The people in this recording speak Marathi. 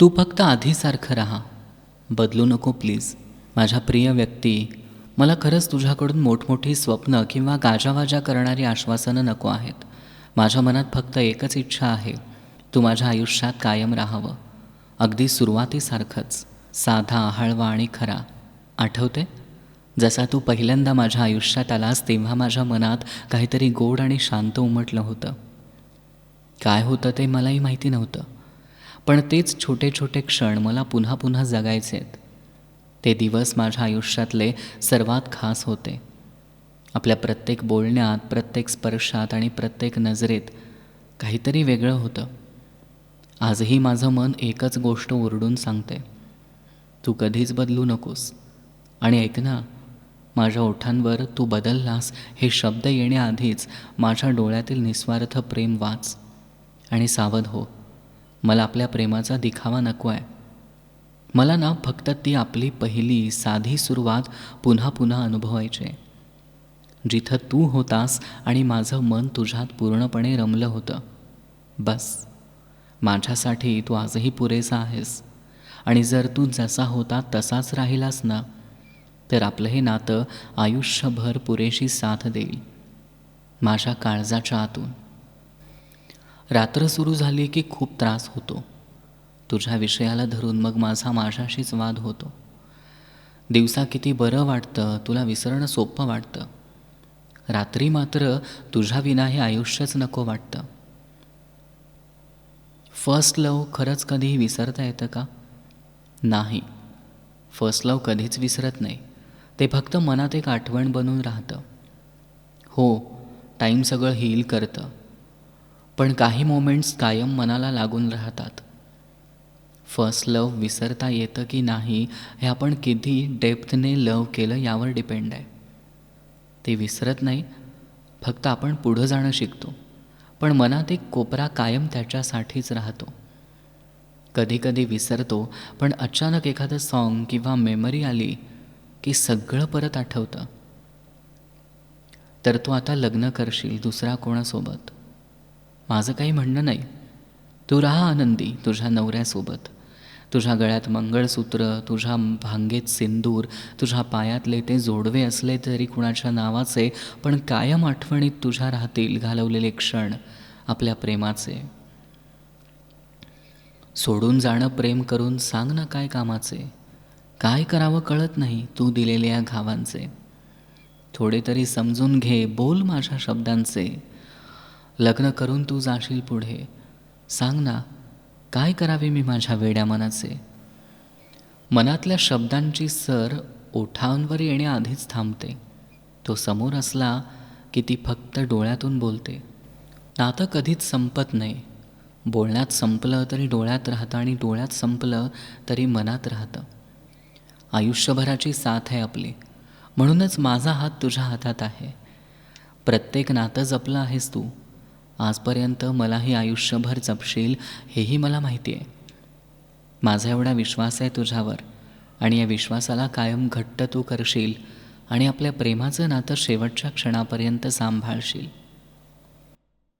तू फक्त आधीसारखं राहा. बदलू नको प्लीज माझ्या प्रिय व्यक्ती मला खरंच तुझ्याकडून मोठमोठी स्वप्न किंवा गाजावाजा करणारी आश्वासनं नको आहेत. माझ्या मनात फक्त एकच इच्छा आहे तू माझ्या आयुष्यात कायम राहावं. अगदी सुरुवातीसारखंच साधा हळवा आणि खरा. आठवते? जसा तू पहिल्यांदा माझ्या आयुष्यात आलास तेव्हा माझ्या मनात काहीतरी गोड आणि शांत उमटलं होतं. काय होतं ते मलाही माहिती नव्हतं. पण तेच छोटे छोटे क्षण मला पुन्हा पुन्हा जगायचे आहेत. ते दिवस माझ्या आयुष्यातले सर्वात खास होते. आपल्या प्रत्येक बोलण्यात प्रत्येक स्पर्शात आणि प्रत्येक नजरेत काहीतरी वेगळं होतं. आजही माझं मन एकच गोष्ट ओरडून सांगते. तू कधीच बदलू नकोस. आणि ऐक ना माझ्या ओठांवर तू बदललास हे शब्द येण्याआधीच माझ्या डोळ्यातील निस्वार्थ प्रेम वाच. आणि सावध हो. मला आपल्या प्रेमाचा दिखावा नको आहे. मला ना फक्त ती आपली पहिली साधी सुरुवात पुन्हा पुन्हा अनुभवायची. जिथं तू होतास आणि माझं मन तुझ्यात पूर्णपणे रमलं होतं. बस. माझ्यासाठी तू आजही पुरेसा आहेस. आणि जर तू जसा होता तसाच राहिलास ना तर आपलं हे नातं आयुष्यभर पुरेशी साथ देईल. माझ्या काळजाच्या आतून. रात्र सुरू झाली की खूप त्रास होतो. तुझ्या विषयाला धरून मग माझा माझ्याशीच वाद होतो. दिवसा किती बरं वाटतं तुला विसरणं सोपं वाटतं. रात्री मात्र तुझ्या विना हे आयुष्यच नको वाटतं. फर्स्ट लव खरंच कधीही विसरता येतं का? नाही. फर्स्ट लव कधीच विसरत नाही. ते फक्त मनात एक आठवण बनून राहतं. हो टाईम सगळं हील करतं. पण काही मोमेंट्स कायम मनाला लागून राहतात. फर्स्ट लव विसरता येतं की नाही हे आपण किती डेप्थने लव केलं यावर डिपेंड आहे. ते विसरत नाही फक्त आपण पुढं जाणं शिकतो. पण मनात एक कोपरा कायम त्याच्यासाठीच राहतो. कधीकधी विसरतो पण अचानक एखादं सॉन्ग किंवा मेमरी आली की सगळं परत आठवतं. तर तू आता लग्न करशील दुसऱ्या कोणासोबत? माझं काही म्हणणं नाही. तू राहा आनंदी तुझ्या नवऱ्यासोबत. तुझ्या गळ्यात मंगळसूत्र तुझ्या भांगेत सिंदूर तुझ्या पायातले ते जोडवे असले तरी कुणाच्या नावाचे पण कायम आठवणीत तुझ्या राहतील घालवलेले क्षण आपल्या प्रेमाचे. सोडून जाणं प्रेम करून सांग ना काय कामाचे. काय करावं कळत नाही तू दिलेल्या घावांचे. थोडे तरी समजून घे बोल माझ्या शब्दांचे. लग्न करून तू जाशील पुढे. सांग ना काय करावे मी माझ्या वेड्या मनाचे? मनातल्या शब्दांची सर ओठांवर येण्याआधीच थांबते. तो समोर असला की ती फक्त डोळ्यातून बोलते. नातं कधीच संपत नाही. बोलण्यात संपलं तरी डोळ्यात राहतं आणि डोळ्यात संपलं तरी मनात राहतं. आयुष्यभराची साथ आहे आपली. म्हणूनच माझा हात तुझ्या हातात आहे. प्रत्येक नातं जपलं आहेस तू. आजपर्यंत मलाही आयुष्यभर जपशील हेही मला माहिती आहे. माझा एवढा विश्वास आहे तुझ्यावर आणि या विश्वासाला कायम घट्ट तू करशील आणि आपल्या प्रेमाचं नातं शेवटच्या क्षणापर्यंत सांभाळशील.